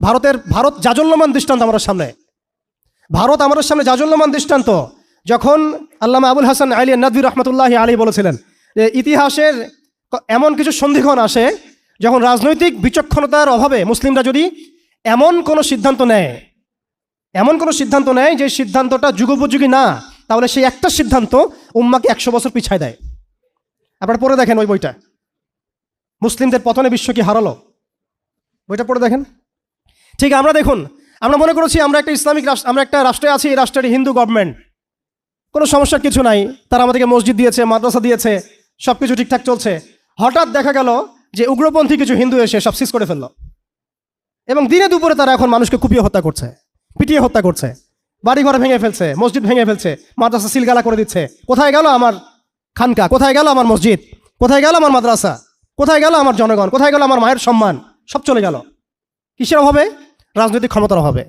ভারতের, ভারত জাজল্যমান দৃষ্টান্ত আমার সামনে। ভারত আমাদের সামনে জাজল্যমান দৃষ্টান্ত। যখন আল্লামা আবুল হাসান আলী নদী রহমতুল্লাহ আলী বলেছিলেন যে ইতিহাসের এমন কিছু সন্ধিক্ষণ আসে যখন রাজনৈতিক বিচক্ষণতার অভাবে মুসলিমরা যদি এমন কোনো সিদ্ধান্ত নেয়, এমন কোনো সিদ্ধান্ত নেয় যে সিদ্ধান্তটা যুগোপযোগী না, তাহলে সেই একটা সিদ্ধান্ত উম্মাকে একশো বছর পিছায় দেয়। আপনারা পড়ে দেখেন ওই বইটা। মুসলিমদের পতনে বিশ্ব কি হারালো? বইটা পড়ে দেখেন। ঠিক, আমরা দেখুন, আমরা মনে করছি আমরা একটা ইসলামিক রাষ্ট্র, আমরা একটা রাষ্ট্রে আছি, এই রাষ্ট্রের হিন্দু গভর্নমেন্ট কোনো সমস্যার কিছু নাই, তারা আমাদেরকে মসজিদ দিয়েছে, মাদ্রাসা দিয়েছে সব কিছু ঠিকঠাক চলছে। হঠাৎ দেখা গেল যে উগ্রপন্থী কিছু হিন্দু এসে সব সিজ করে ফেলল। এবং দিনে দুপুরে তারা এখন মানুষকে কুপিয়ে হত্যা করছে, পিটিয়ে হত্যা করছে। বাড়ি ঘর ভেঙে ফেলছে, মসজিদ ভেঙে ফেলছে, মাদ্রাসা সিলগালা করে দিচ্ছে। কোথায় গেল আমার খানকা? কোথায় গেল আমার মসজিদ? কোথায় গেল আমার মাদ্রাসা? কোথায় গেল আমার জনগণ? কোথায় গেল আমার মায়ের সম্মান? সব চলে গেল। কিসের অভাবে? রাজনৈতিক ক্ষমতার অভাবে।